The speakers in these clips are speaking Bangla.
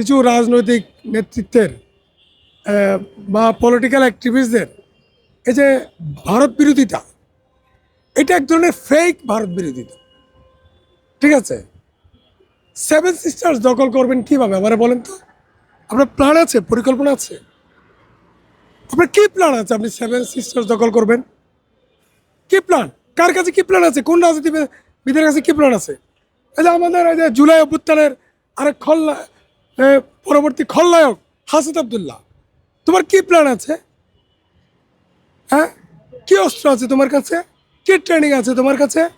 কিছু রাজনৈতিক নেতৃত্বের বা পলিটিক্যাল অ্যাক্টিভিস্টদের এই যে ভারত বিরোধিতা, এটা এক ধরনের ফেক ভারত বিরোধিতা। ঠিক আছে? সেভেন সিস্টার্স দখল করবেন কীভাবে? আমার বলেন তো। আপনার প্ল্যান আছে? পরিকল্পনা আছে? আপনার কী প্ল্যান আছে? আপনি সেভেন সিস্টার্স দখল করবেন? কী প্ল্যান কার কাছে কী প্ল্যান আছে? কোন রাজনীতিবিদের কাছে কী প্ল্যান আছে? এই যে আমাদের এই যে জুলাই অভ্যুত্থানের আরেক খল্লা পরবর্তী খলনায়ক হাসিদ আবদুল্লাহ। তোমার কি প্ল্যান আছে? হ্যাঁ? কি অস্ত্র আছে তোমার কাছে? কি ট্রেনিং আছে তোমার কাছে?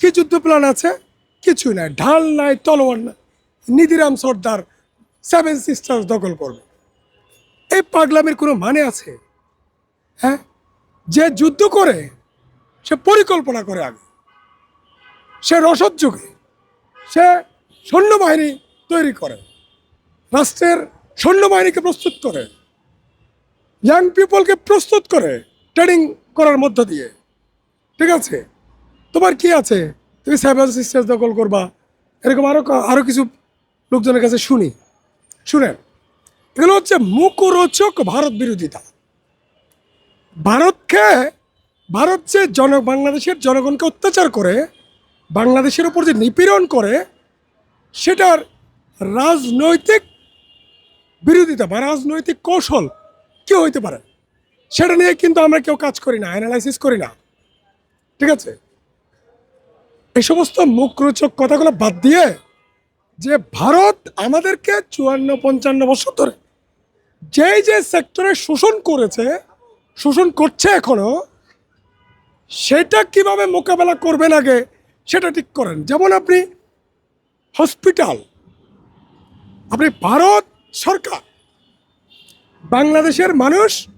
কি যুদ্ধ প্ল্যান আছে? কিছুই নাই, ঢাল নাই, তলোয়ার নাই। নিধিরাম সর্দার সেভেন সিস্টার্স দখল করবে। এই পাগলামের কোনো মানে আছে? হ্যাঁ? যে যুদ্ধ করে, সে পরিকল্পনা করে আগে। সে রসদ যুগে, সে সৈন্যবাহিনী তৈরি করে। রাষ্ট্রের সৈন্যবাহিনীকে প্রস্তুত করে ইয়াং পিপলকে প্রস্তুত করে ট্রেনিং করার মধ্য দিয়ে। ঠিক আছে? তোমার কি আছে? তুমি সাইবার সিস্টেম দখল করবা। এরকম আরও আরও কিছু লোকজনের কাছে শুনি। শুনেন, এগুলো হচ্ছে মুখরোচক ভারত বিরোধিতা। ভারতকে, ভারত যে জন, বাংলাদেশের জনগণকে অত্যাচার করে, বাংলাদেশের উপর যে নিপীড়ন করে, সেটার রাজনৈতিক বিরোধিতা বা রাজনৈতিক কৌশল কি হইতে পারে। সেটা নিয়ে কিন্তু আমরা কেউ কাজ করি না অ্যানালাইসিস করি না। ঠিক আছে? এই সমস্ত মুখরোচক কথাগুলো বাদ দিয়ে যে ভারত আমাদেরকে চুয়ান্ন, পঞ্চান্ন বছর ধরে যেই যে সেক্টরে শোষণ করেছে, শোষণ করছে এখনও, সেটা কীভাবে মোকাবেলা করবেন আগে সেটা ঠিক করেন। যেমন আপনি হসপিটাল আপনি ভারত সরকার। বাংলাদেশের মানুষ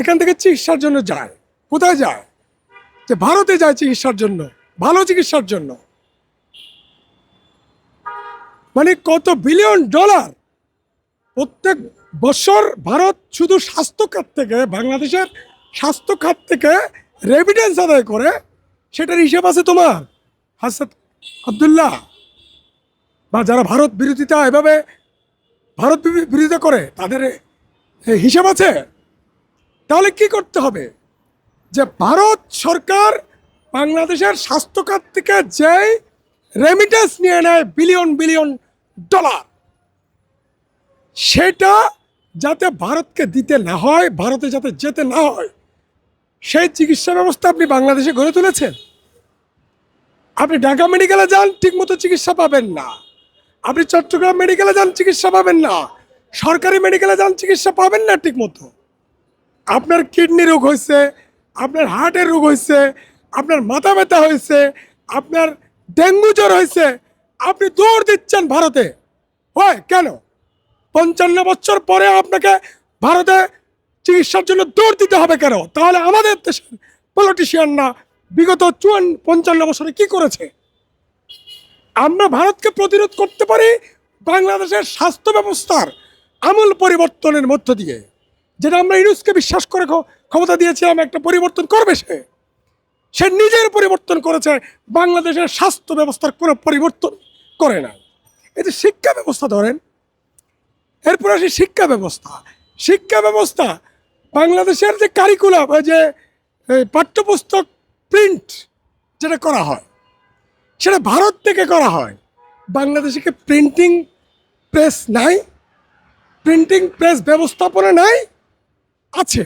এখান থেকে চিকিৎসার জন্য যায়। কোথায় যায়? যে ভারতে যায় চিকিৎসার জন্য, ভালো চিকিৎসার জন্য। মানে কত বিলিয়ন ডলার প্রত্যেক বছর ভারত শুধু স্বাস্থ্য খাত থেকে, বাংলাদেশের স্বাস্থ্য খাত থেকে রেভিডেন্স আদায় করে, সেটার হিসেব আছে তোমার হাসাদ আবদুল্লাহ। বা যারা ভারত বিরোধিতা এভাবে ভারত বিরো- বিরোধিতা করে, তাদের হিসাব আছে? তাহলে কি করতে হবে? যে ভারত সরকার বাংলাদেশের স্বাস্থ্য খাত থেকে যেই রেমিটেন্স নিয়ে নেয় বিলিয়ন বিলিয়ন ডলার সেটা যাতে ভারতকে দিতে না হয়, ভারতে যাতে যেতে না হয়, সেই চিকিৎসা ব্যবস্থা আপনি বাংলাদেশে গড়ে তুলেছেন। আপনি ঢাকা মেডিকেলে যান, ঠিকমতো চিকিৎসা পাবেন না। আপনি চট্টগ্রাম মেডিকেলে যান, চিকিৎসা পাবেন না। সরকারি মেডিকেলে যান, চিকিৎসা পাবেন না ঠিকমতো। আপনার কিডনি রোগ হয়েছে, আপনার হার্টের রোগ হয়েছে, আপনার মাথা ব্যথা হয়েছে, আপনার ডেঙ্গু জ্বর হয়েছে, আপনি দৌড় দিচ্ছেন ভারতে। হয়, কেন? পঞ্চান্ন বছর পরে আপনাকে ভারতে চিকিৎসার জন্য দৌড় দিতে হবে কেন? তাহলে আমাদের দেশের পলিটিশিয়ানরা বিগত চুয়ান্ন, পঞ্চান্ন বছরে কি করেছে? আমরা ভারতকে প্রতিরোধ করতে পারি বাংলাদেশের স্বাস্থ্য ব্যবস্থার আমূল পরিবর্তনের মধ্য দিয়ে। যেটা আমরা ইউনুসকে বিশ্বাস করে ক্ষমতা দিয়েছিলাম, একটা পরিবর্তন করবে সে। সে নিজের পরিবর্তন করেছে, বাংলাদেশের স্বাস্থ্য ব্যবস্থার কোনো পরিবর্তন করে না যে শিক্ষা ব্যবস্থা ধরেন, এরপর আসি শিক্ষা ব্যবস্থা। শিক্ষা ব্যবস্থা, বাংলাদেশের যে কারিকুলাম যে পাঠ্যপুস্তক প্রিন্ট যেটা করা হয় সেটা ভারত থেকে করা হয়। বাংলাদেশে কি প্রিন্টিং প্রেস নাই? প্রিন্টিং প্রেস ব্যবস্থাপনা নাই? আছে।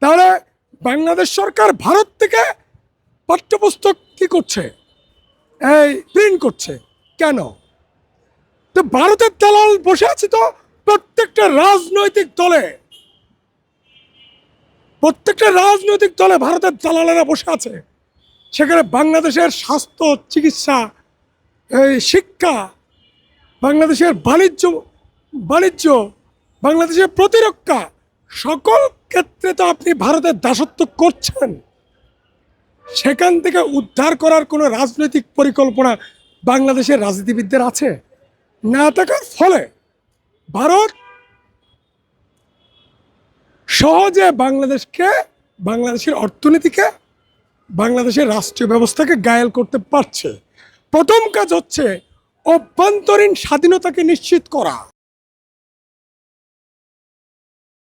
তাহলে বাংলাদেশ সরকার ভারত থেকে পাঠ্যপুস্তক কি করছে? এই প্রিন্ট করছে। কেন? তো ভারতের দালাল বসে আছে তো প্রত্যেকটা রাজনৈতিক দলে। প্রত্যেকটা রাজনৈতিক দলে ভারতের দালালেরা বসে আছে। সেখানে বাংলাদেশের স্বাস্থ্য, চিকিৎসা, এই শিক্ষা, বাংলাদেশের বাণিজ্য বাণিজ্য, বাংলাদেশের প্রতিরক্ষা, সকল ক্ষেত্রে তো আপনি ভারতের দাসত্ব করছেন। সেখান থেকে উদ্ধার করার কোনো রাজনৈতিক পরিকল্পনা বাংলাদেশের রাজনীতিবিদদের আছে? না থাকার ফলে ভারত সহজে বাংলাদেশকে, বাংলাদেশের অর্থনীতিকে বাংলাদেশের রাষ্ট্রীয় ব্যবস্থাকে গায়েল করতে পারছে। প্রথম কাজ হচ্ছে অভ্যন্তরীণ স্বাধীনতাকে নিশ্চিত করা।